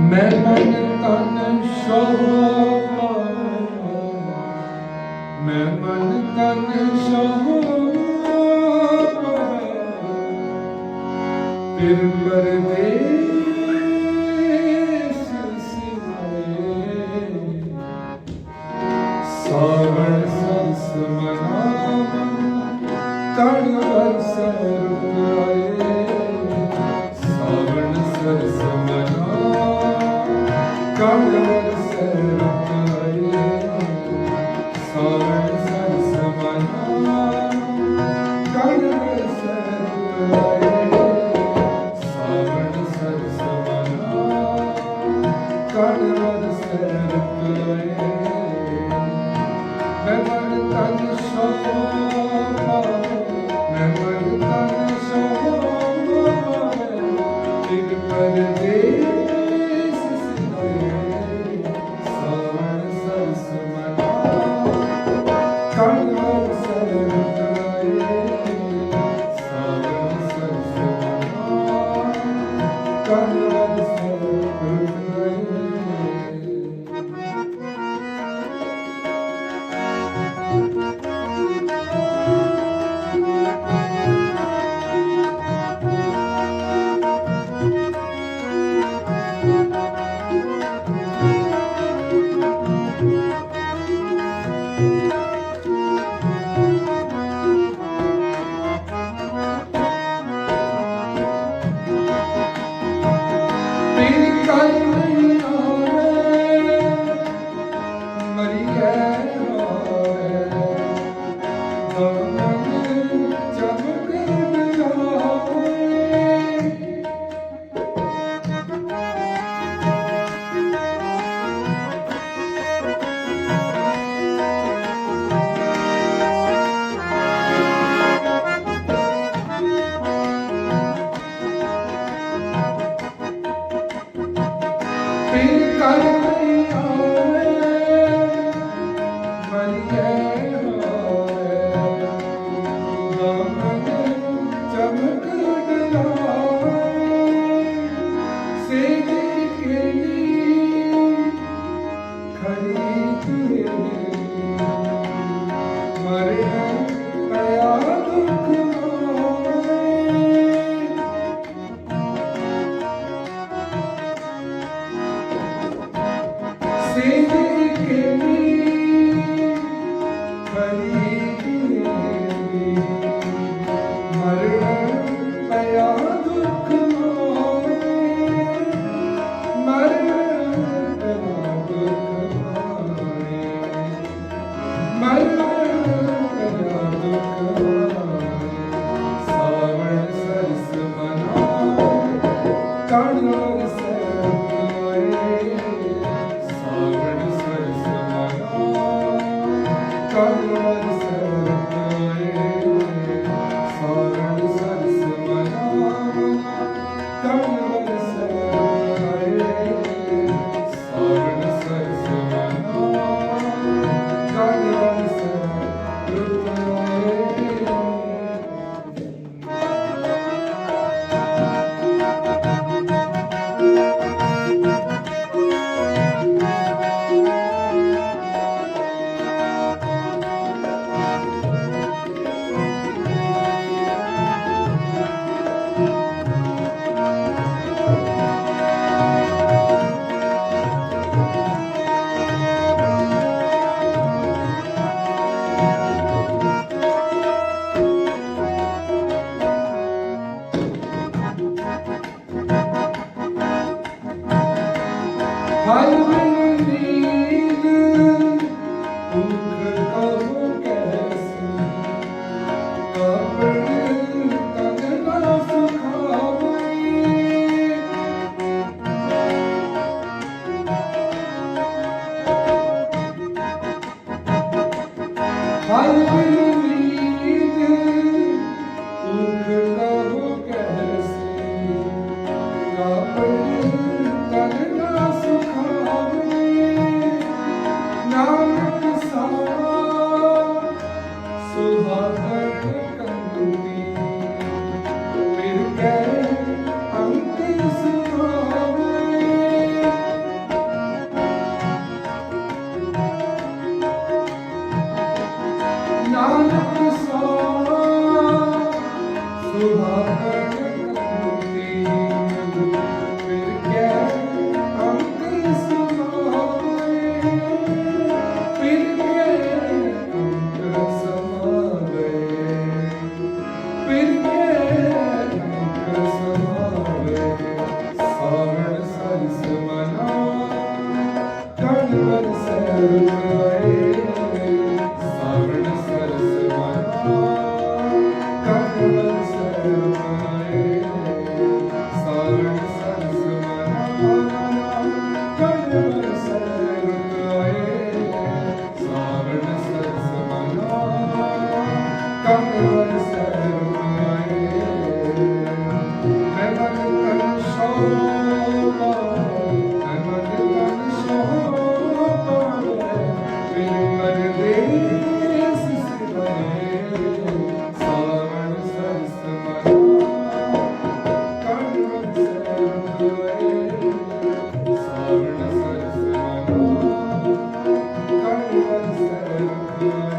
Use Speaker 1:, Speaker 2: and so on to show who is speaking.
Speaker 1: ਮੈਂ ਮਨ ਤਨ ਸੋਹਾ ਮੈਂ ਮਨ ਤਨ ਸੋਹਾ ਫਿਰ ਪਰਦੇਸ ਸਿਵਾਏ ਸਾਵਣ ਸੰਸ ਮਨਾਮ ਕੜ ਵਰਸ ਰੁਆਏ ਸਾਵਣ ਸਰਸ ਮਨਾਮ çıkardım Thank you. Thank you. Hari Hallelujah. nada passou. Thank you.